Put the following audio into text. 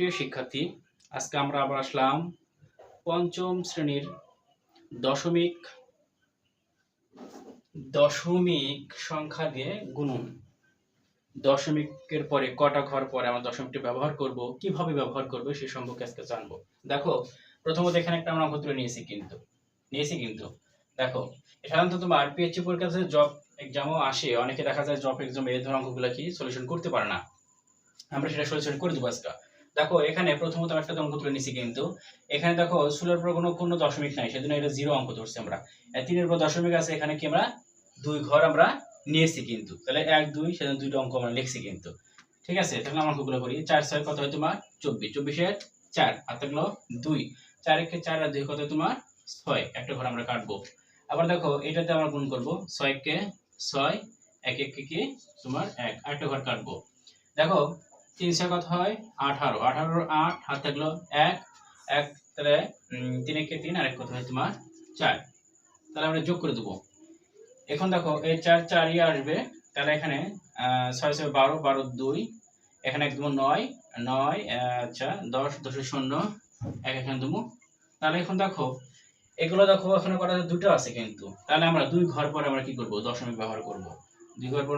প্রিয় শিক্ষার্থী, আজকে আমরা আবার আসলাম পঞ্চম শ্রেণির দশমিক দশমিক সংখ্যা দিয়ে গুণন। দশমিকের পরে কটা ঘর পরে আমরা দশমিকটি ব্যবহার করব, কীভাবে ব্যবহার করব সে সম্পর্কে আজকে জানব। দেখো, প্রথমত এখানে একটা আমরা অঙ্ক নিয়েছি কিন্তু নিয়েছি কিন্তু। দেখো, সাধারণত তোমার পিএইচসি পরীক্ষাতে জব এক্সামও আসে, অনেকে দেখা যায় জব এক্সাম এই ধরনের অঙ্কগুলো কি সলিউশন করতে পারে না। আমরা সেটা সলিউশন করে দেবো আজকে। দেখো, এখানে প্রথমত একটা অঙ্ক তুলে নিছি কিন্তু। এখানে দেখো, ষোলোর পর কোনো কোনো দশমিক নাই, সেজন্য এটা জিরো অঙ্ক ধরছি আমরা। তিনের পর দশমিক আছে, এখানে কি আমরা দুই ঘর আমরা নিয়েছি কিন্তু। তাহলে এক, দুই, সেজন্য দুইটা অঙ্ক আমরা লিখছি কিন্তু। ঠিক আছে? তাহলে আমরা অঙ্কগুলো করি। চার, ছয় কত হয় তোমার? চব্বিশ। চব্বিশের চার, আর থাকল দুই। চার একে চার আর দুই কত তোমার? ছয়। একটা ঘর আমরা কাটবো। আবার দেখো, এটাতে আমরা গুণ করব। ছয় ছয়কে ছয়, এক এক কি? তোমার এক। আরেকটা ঘর কাটবো। দেখো তিন কত হয়? আঠারো। আঠারোর আট হাত থাকল এক। এক তাহলে তিন একে তিন আর এক কত হয় তোমার? চার। তাহলে আমরা যোগ করে দেবো। এখন দেখো এই চার চারই আসবে তাহলে এখানে ছয় ছয় বারো বারো দুই এখানে একদম নয় নয় আহ, আচ্ছা দশ দশের শূন্য এক এখানে দেবো তাহলে এখন দেখো এগুলো দেখো এখানে করা দুটো আছে কিন্তু। তাহলে আমরা দুই ঘর পরে আমরা কি করব? দশমিক ব্যবহার করব। দুই ঘর পর